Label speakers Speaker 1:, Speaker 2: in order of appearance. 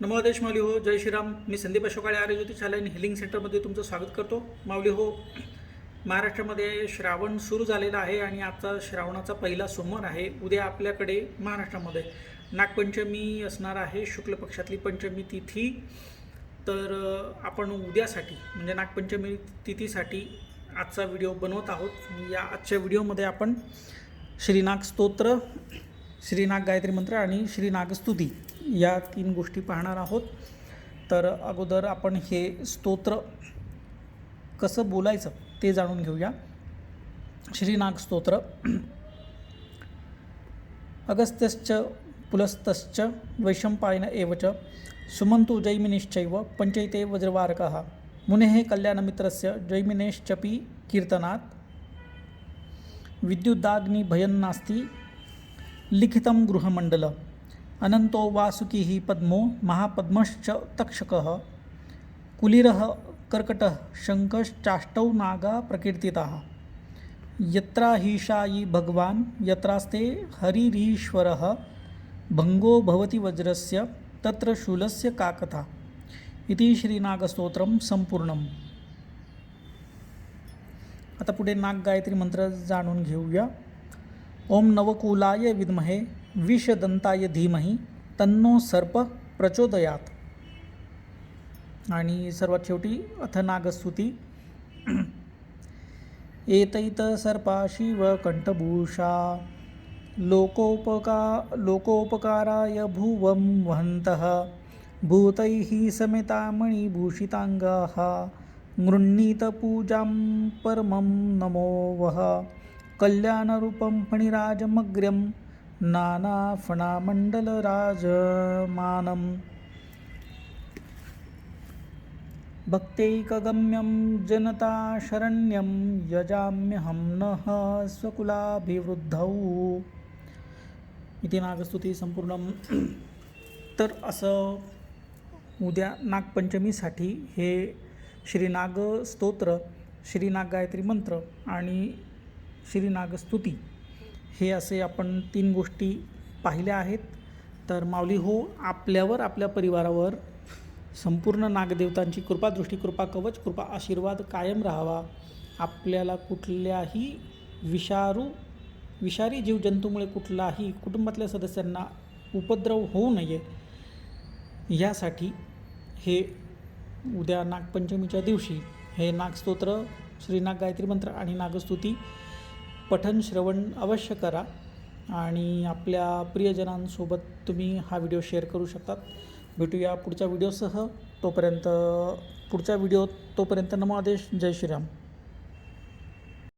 Speaker 1: नमोदेश माऊली हो. जय श्रीराम. मी संदीप अशोकाळे आर्य ज्योतिषालय आणि हिलिंग सेंटरमध्ये तुमचं स्वागत करतो. माऊली हो महाराष्ट्रामध्ये श्रावण सुरू झालेला आहे आणि आजचा श्रावणाचा पहिला सोमवार आहे. उद्या आपल्याकडे महाराष्ट्रामध्ये नागपंचमी असणार आहे शुक्ल पक्षातली पंचमी तिथी. तर आपण उद्यासाठी म्हणजे नागपंचमी तिथीसाठी आजचा व्हिडिओ बनवत आहोत. या आजच्या व्हिडिओमध्ये आपण श्रीनाग स्तोत्र श्रीनाग गायत्री मंत्र आणि श्रीनागस्तुती या तीन गोष्टी पाहणार आहोत. तर अगोदर आपण हे स्तोत्र कसं बोलायचं ते जाणून घेऊया. श्रीनाग स्तोत्र. अगस्त्यश्च पुलस्तश्च वैशंपायन एव च सुमन्तु जैमिनिश्चैव पञ्चैते वज्रवारकः। मुनेः कल्याणमित्रस्य जैमिनेश्चपि कीर्तनात्। विद्युदाग्निभयन्नास्ति लिखितं गृहमण्डल। अनन्तो वासुकिः पद्मो महापद्मश्च तक्षकः। कुलिरः कर्कटः शङ्खश्चाष्टौ नागा प्रकीर्तिताः। यत्राहीशायि भगवान् यत्रास्ते हरिरीश्वरः। भङ्गो भवति वज्रस्य तत्र शूलस्य काकथा। इति श्रीनागस्तोत्रं सम्पूर्णम्। आता पुढे नाग गायत्री मंत्र जाणून घेऊया। ओम नवकुलाय विद्महे विषदंताय धीमहि तन्नो सर्प प्रचोदयात. आणि सर्वात शेवटी अथ नागस्तुती एतैत सर्पा शिव कंठभूषा. लोकोपका लोकोपकाराय भुवं वहन्तः. भूतैः समितामणिभूषिताङ्गाः गृह्णीतपूजां परमं नमो वः. कल्याणरूपं फणिराजमग्र्यं नानाफणामण्डलराजमानम्। भक्तैकगम्यं जनताशरण्यं यजाम्यहं नः स्वकुलाभिवृद्धौ। इथे नागस्तुती संपूर्ण तर असं उद्या नागपंचमीसाठी हे श्रीनाग स्तोत्र श्रीनाग गायत्री मंत्र आणि श्रीनागस्तुती. हे असे आपण तीन गोष्टी पाहिल्या आहेत. तर माऊली हो आपल्यावर आपल्या परिवारावर संपूर्ण नागदेवतांची कृपा दृष्टी कृपा कवच कृपा आशीर्वाद कायम राहावा. आपल्याला कुठल्याही विषारू विषारी जीवजंतूमुळे कुठलाही कुटुंबातल्या सदस्यांना उपद्रव होऊ नये. यासाठी हे उद्या नागपंचमीच्या दिवशी हे नागस्तोत्र श्रीनाग गायत्री मंत्र आणि नागस्तुती पठन श्रवण अवश्य करा आणि आपल्या प्रियजनांसोबत तुम्ही हा व्हिडिओ शेअर करू शकतात. भेटूया पुढच्या व्हिडिओसह. तोपर्यंत पुढच्या व्हिडिओ तोपर्यंत नमो आदेश. जय श्रीराम.